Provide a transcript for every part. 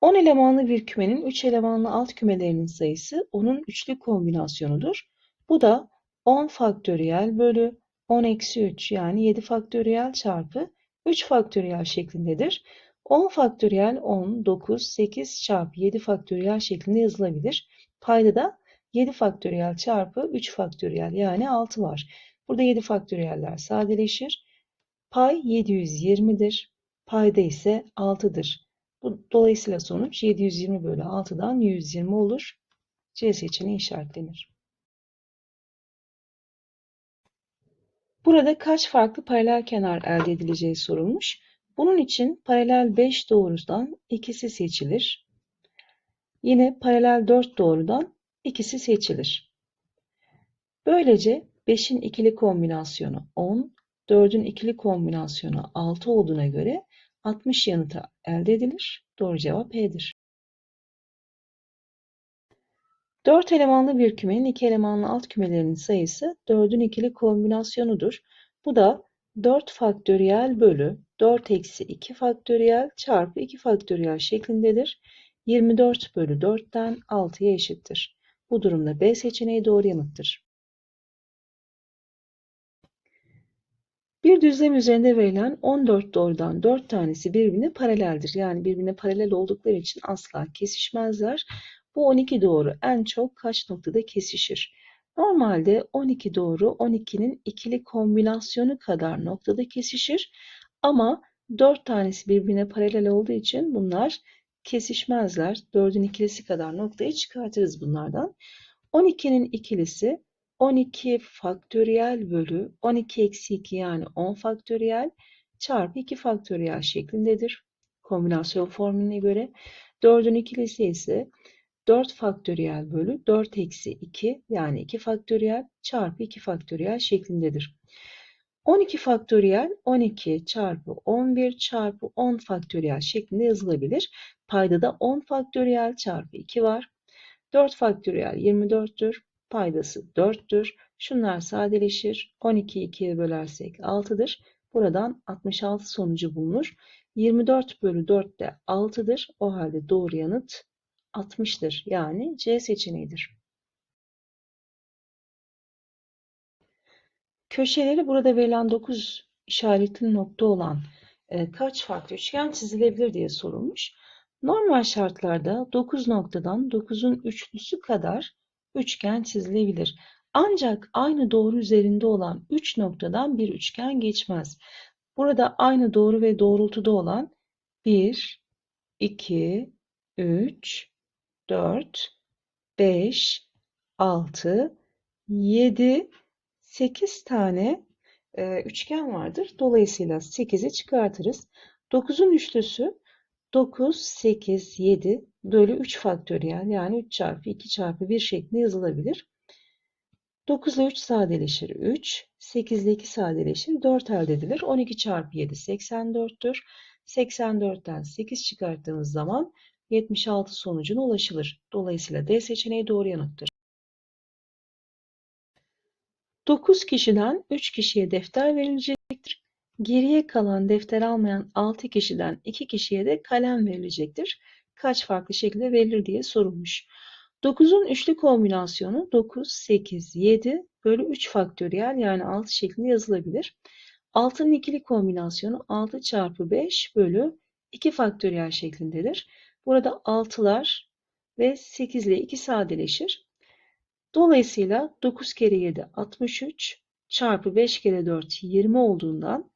10 elemanlı bir kümenin 3 elemanlı alt kümelerinin sayısı onun üçlü kombinasyonudur. Bu da 10 faktöriyel bölü 10 eksi 3 yani 7 faktöriyel çarpı 3 faktöriyel şeklindedir. 10 faktöriyel 10, 9, 8 çarpı 7 faktöriyel şeklinde yazılabilir. Payda da 7 faktöriyel çarpı 3 faktöriyel yani 6 var. Burada 7 faktöriyeller sadeleşir. Pay 720'dir. Payda ise 6'dır. Bu, dolayısıyla sonuç 720 bölü 6'dan 120 olur. C seçeneği işaretlenir. Burada kaç farklı paralel kenar elde edileceği sorulmuş. Bunun için paralel 5 doğrudan ikisi seçilir. Yine paralel 4 doğrudan ikisi seçilir. Böylece 5'in ikili kombinasyonu 10, 4'ün ikili kombinasyonu 6 olduğuna göre 60 yanıtı elde edilir. Doğru cevap E'dir. 4 elemanlı bir kümenin 2 elemanlı alt kümelerinin sayısı 4'ün ikili kombinasyonudur. Bu da 4 faktöriyel bölü 4 eksi 2 faktöriyel çarpı 2 faktöriyel şeklindedir. 24 bölü 4'ten 6'ya eşittir. Bu durumda B seçeneği doğru yanıttır. Bir düzlem üzerinde verilen 14 doğrudan 4 tanesi birbirine paraleldir. Yani birbirine paralel oldukları için asla kesişmezler. Bu 12 doğru en çok kaç noktada kesişir? Normalde 12 doğru 12'nin ikili kombinasyonu kadar noktada kesişir. Ama 4 tanesi birbirine paralel olduğu için bunlar kesişmezler. 4'ün ikilisi kadar noktayı çıkartırız bunlardan. 12'nin ikilisi 12 faktöriyel bölü 12 eksi 2 yani 10 faktöriyel çarpı 2 faktöriyel şeklindedir. Kombinasyon formülüne göre 4'ün ikilisi ise 4 faktöriyel bölü 4 eksi 2 yani 2 faktöriyel çarpı 2 faktöriyel şeklindedir. 12 faktöriyel 12 çarpı 11 çarpı 10 faktöriyel şeklinde yazılabilir. Payda da 10 faktöriyel çarpı 2 var. 4 faktöriyel 24'tür. Paydası 4'tür. Şunlar sadeleşir. 12'yi 2'ye bölersek 6'dır. Buradan 66 sonucu bulunur. 24 bölü 4 de 6'dır. O halde doğru yanıt 60'tır. Yani C seçeneğidir. Köşeleri burada verilen 9 işaretli nokta olan e, kaç farklı üçgen çizilebilir diye sorulmuş. Normal şartlarda 9 noktadan 9'un üçlüsü kadar üçgen çizilebilir. Ancak aynı doğru üzerinde olan 3 noktadan bir üçgen geçmez. Burada aynı doğru ve doğrultuda olan 1, 2, 3, 4, 5, 6, 7, 8 tane e, üçgen vardır. Dolayısıyla 8'i çıkartırız. 9'un üçlüsü 9, 8, 7 bölü 3 faktöriyel yani 3 çarpı 2 çarpı 1 şeklinde yazılabilir. 9 ile 3 sadeleşir 3, 8 ile 2 sadeleşir 4 elde edilir. 12 çarpı 7 84'tür. 84'ten 8 çıkarttığımız zaman 76 sonucuna ulaşılır. Dolayısıyla D seçeneği doğru yanıttır. 9 kişiden 3 kişiye defter verilecektir. Geriye kalan defter almayan 6 kişiden 2 kişiye de kalem verilecektir. Kaç farklı şekilde verilir diye sorulmuş. 9'un üçlü kombinasyonu 9, 8, 7 bölü 3 faktöriyel yani 6 şeklinde yazılabilir. 6'nın ikili kombinasyonu 6 çarpı 5 bölü 2 faktöriyel şeklindedir. Burada 6'lar ve 8 ile 2 sadeleşir. Dolayısıyla 9 kere 7 63 çarpı 5 kere 4 20 olduğundan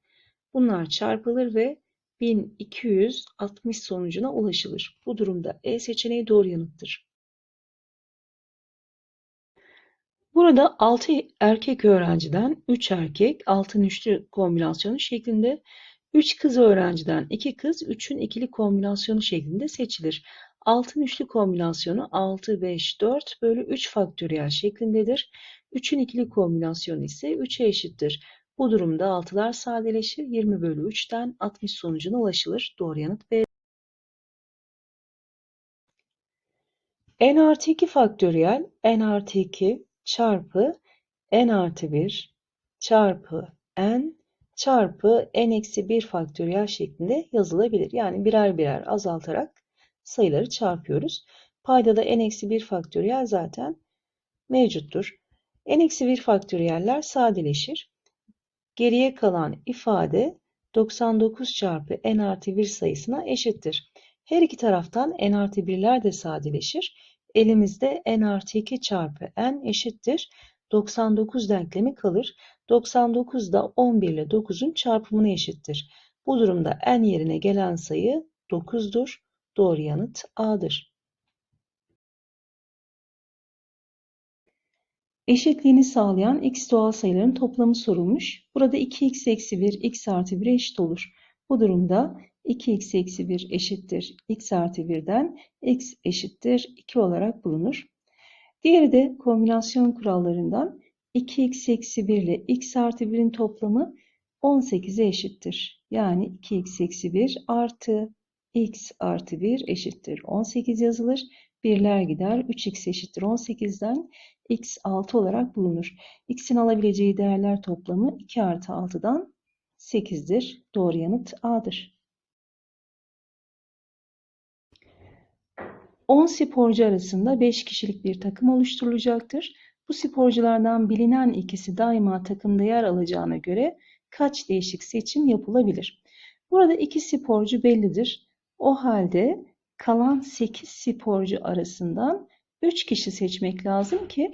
bunlar çarpılır ve 1260 sonucuna ulaşılır. Bu durumda E seçeneği doğru yanıttır. Burada 6 erkek öğrenciden 3 erkek altın üçlü kombinasyonu şeklinde 3 kız öğrenciden 2 kız 3'ün ikili kombinasyonu şeklinde seçilir. Altın üçlü kombinasyonu 6, 5, 4 bölü 3 faktöriyel şeklindedir. 3'ün ikili kombinasyonu ise 3'e eşittir. Bu durumda 6'lar sadeleşir. 20 bölü 3'ten 60 sonucuna ulaşılır. Doğru yanıt B. n artı 2 faktöriyel n artı 2 çarpı n artı 1 çarpı n çarpı n eksi 1 faktöriyel şeklinde yazılabilir. Yani birer birer azaltarak sayıları çarpıyoruz. Paydada n-1 faktöriyel zaten mevcuttur. n-1 faktöriyeller sadeleşir. Geriye kalan ifade 99 çarpı n artı 1 sayısına eşittir. Her iki taraftan n artı 1'ler de sadeleşir. Elimizde n artı 2 çarpı n eşittir. 99 denklemi kalır. 99 da 11 ile 9'un çarpımına eşittir. Bu durumda n yerine gelen sayı 9'dur. Doğru yanıt A'dır. Eşitliğini sağlayan x doğal sayıların toplamı sorulmuş. Burada 2x eksi 1 x artı 1'e eşit olur. Bu durumda 2x eksi 1 eşittir x artı 1'den x eşittir 2 olarak bulunur. Diğeri de kombinasyon kurallarından 2x eksi 1 ile x artı 1'in toplamı 18'e eşittir. Yani 2x eksi 1 artı x artı 1 eşittir 18 yazılır. Birler gider. 3x eşittir 18'den x 6 olarak bulunur. x'in alabileceği değerler toplamı 2 artı 6'dan 8'dir. Doğru yanıt A'dır. 10 sporcu arasında 5 kişilik bir takım oluşturulacaktır. Bu sporculardan bilinen ikisi daima takımda yer alacağına göre kaç değişik seçim yapılabilir? Burada iki sporcu bellidir. O halde kalan 8 sporcu arasından 3 kişi seçmek lazım ki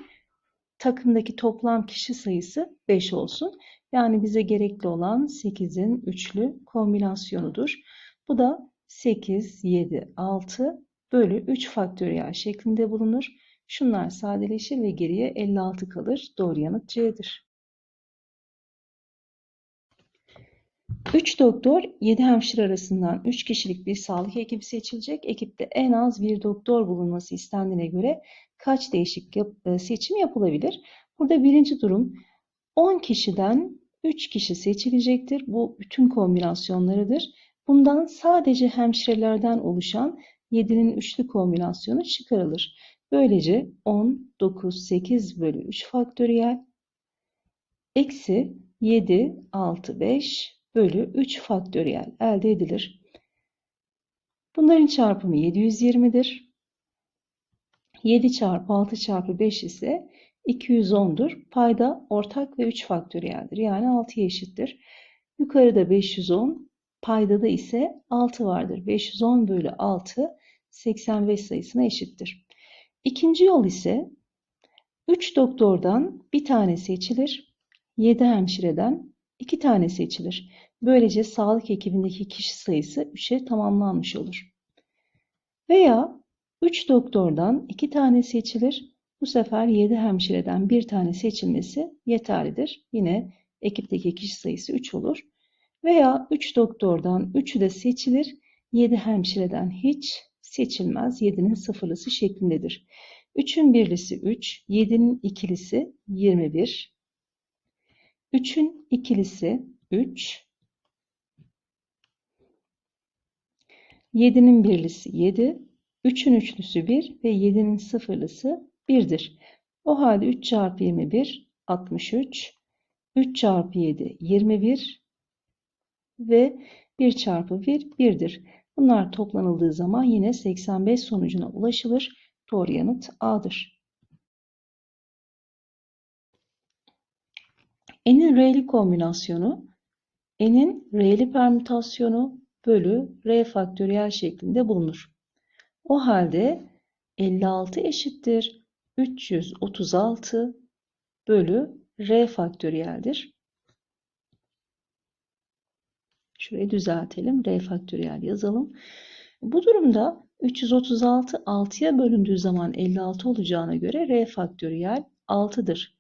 takımdaki toplam kişi sayısı 5 olsun. Yani bize gerekli olan 8'in üçlü kombinasyonudur. Bu da 8, 7, 6 bölü 3 faktöriyel şeklinde bulunur. Şunlar sadeleşir ve geriye 56 kalır. Doğru yanıt C'dir. 3 doktor, 7 hemşire arasından 3 kişilik bir sağlık ekibi seçilecek. Ekipte en az bir doktor bulunması istendiğine göre kaç değişik yap e, seçim yapılabilir? Burada birinci durum 10 kişiden 3 kişi seçilecektir. Bu bütün kombinasyonlarıdır. Bundan sadece hemşirelerden oluşan 7'nin üçlü kombinasyonu çıkarılır. Böylece 10, 9, 8 bölü 3 faktöriyel eksi 7, 6, 5 bölü 3 faktöriyel elde edilir. Bunların çarpımı 720'dir. 7 çarpı 6 çarpı 5 ise 210'dur. Payda ortak ve 3 faktöriyeldir. Yani 6'ya eşittir. Yukarıda 510, payda da ise 6 vardır. 510 bölü 6 85 sayısına eşittir. İkinci yol ise 3 doktordan bir tane seçilir. 7 hemşireden 2 tane seçilir. Böylece sağlık ekibindeki kişi sayısı 3'e tamamlanmış olur. Veya 3 doktordan 2 tane seçilir. Bu sefer 7 hemşireden bir tane seçilmesi yeterlidir. Yine ekipteki kişi sayısı 3 olur. Veya 3 doktordan 3'ü de seçilir. 7 hemşireden hiç seçilmez. 7'nin sıfırlısı şeklindedir. 3'ün birlisi 3, 7'nin ikilisi 21. 3'ün ikilisi 3, 7'nin birlisi 7, 3'ün üçlüsü 1 ve 7'nin sıfırlısı 1'dir. O halde 3 çarpı 21 63, 3 çarpı 7 21 ve 1 çarpı 1 1'dir. Bunlar toplanıldığı zaman yine 85 sonucuna ulaşılır. Doğru yanıt A'dır. N'in R'li kombinasyonu, N'in R'li permütasyonu bölü R faktöriyel şeklinde bulunur. O halde 56 eşittir 336 bölü R faktöriyeldir. Şurayı düzeltelim. R faktöriyel yazalım. Bu durumda 336 6'ya bölündüğü zaman 56 olacağına göre R faktöriyel 6'dır.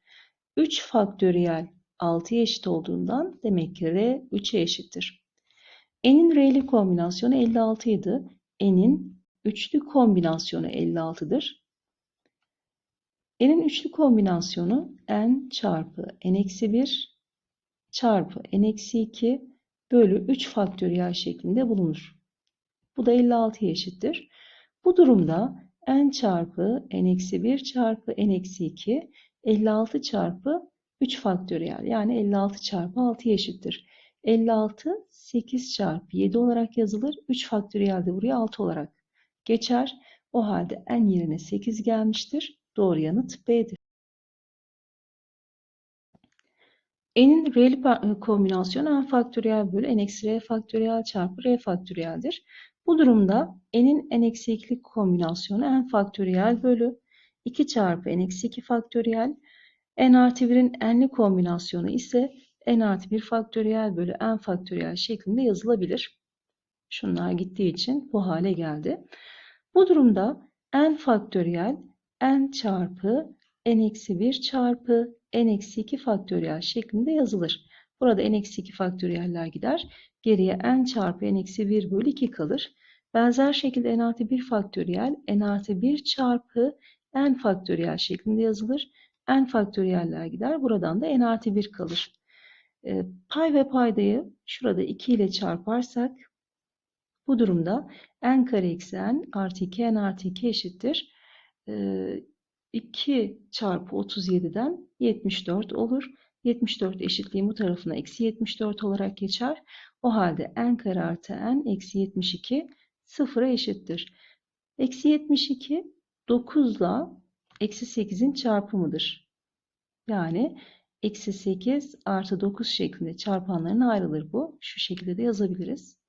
3 faktöriyel 6'ya eşit olduğundan demek ki R 3'e eşittir. N'in R'li kombinasyonu 56 idi. N'in üçlü kombinasyonu 56'dır. N'in üçlü kombinasyonu N çarpı N-1 çarpı N-2 bölü 3 faktöriyel şeklinde bulunur. Bu da 56'ya eşittir. Bu durumda n çarpı n-1 çarpı n-2 56 çarpı 3 faktöriyel yani 56 çarpı 6'ya eşittir. 56 8 çarpı 7 olarak yazılır. 3 faktöriyel de buraya 6 olarak geçer. O halde n yerine 8 gelmiştir. Doğru yanıt B'dir. n'in reel e, kombinasyonu n faktöriyel bölü n eksi r faktöriyel çarpı r faktöriyeldir. Bu durumda n'in n eksi 2'lik kombinasyonu n faktöriyel bölü 2 çarpı n eksi 2 faktöriyel n artı 1'in n'li kombinasyonu ise n artı 1 faktöriyel bölü n faktöriyel şeklinde yazılabilir. Şunlar gittiği için bu hale geldi. Bu durumda n faktöriyel n çarpı n eksi 1 çarpı n eksi 2 faktöriyel şeklinde yazılır. Burada n eksi 2 faktöriyeller gider. Geriye n çarpı n eksi 1 bölü 2 kalır. Benzer şekilde n artı 1 faktöriyel n artı 1 çarpı n faktöriyel şeklinde yazılır. N faktöriyeller gider. Buradan da n artı 1 kalır. E, pay ve paydayı şurada 2 ile çarparsak bu durumda n kare eksi n artı 2 n artı 2 eşittir. E, 2 çarpı 37'den 74 olur. 74 eşitliğin bu tarafına eksi 74 olarak geçer. O halde n kare artı n eksi 72 sıfıra eşittir. Eksi 72 9 ile eksi 8'in çarpımıdır. Yani eksi 8 artı 9 şeklinde çarpanlarına ayrılır bu. Şu şekilde de yazabiliriz.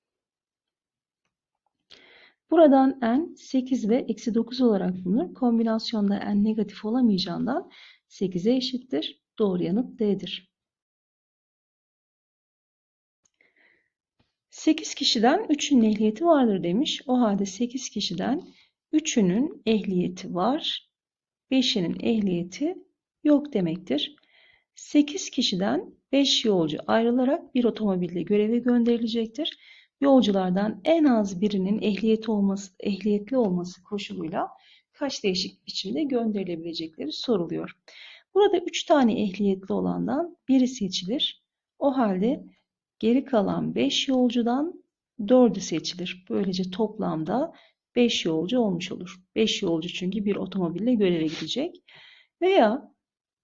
Buradan n 8 ve eksi 9 olarak bulunur. Kombinasyonda n negatif olamayacağından 8'e eşittir. Doğru yanıt D'dir. 8 kişiden 3'ünün ehliyeti vardır demiş. O halde 8 kişiden 3'ünün ehliyeti var, 5'inin ehliyeti yok demektir. 8 kişiden 5 yolcu ayrılarak bir otomobilde göreve gönderilecektir. Yolculardan en az birinin ehliyeti olması, ehliyetli olması koşuluyla kaç değişik biçimde gönderilebilecekleri soruluyor. Burada 3 tane ehliyetli olandan biri seçilir. O halde geri kalan 5 yolcudan 4'ü seçilir. Böylece toplamda 5 yolcu olmuş olur. 5 yolcu çünkü bir otomobille göreve gidecek. Veya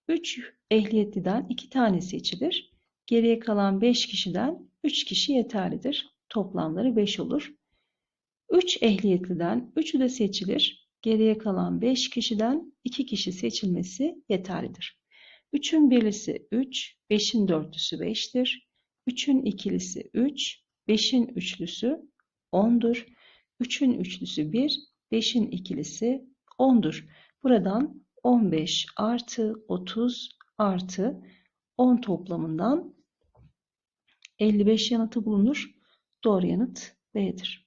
3 ehliyetliden 2 tane seçilir. Geriye kalan 5 kişiden 3 kişi yeterlidir. Toplamları 5 olur. 3 ehliyetliden 3'ü de seçilir. Geriye kalan 5 kişiden 2 kişi seçilmesi yeterlidir. 3'ün birlisi 3, 5'in dörtlüsü 5'tir. 3'ün ikilisi 3, 5'in üçlüsü 10'dur. 3'ün üçlüsü 1, 5'in ikilisi 10'dur. Buradan 15 artı 30 artı 10 toplamından 55 yanıtı bulunur. Doğru yanıt B'dir.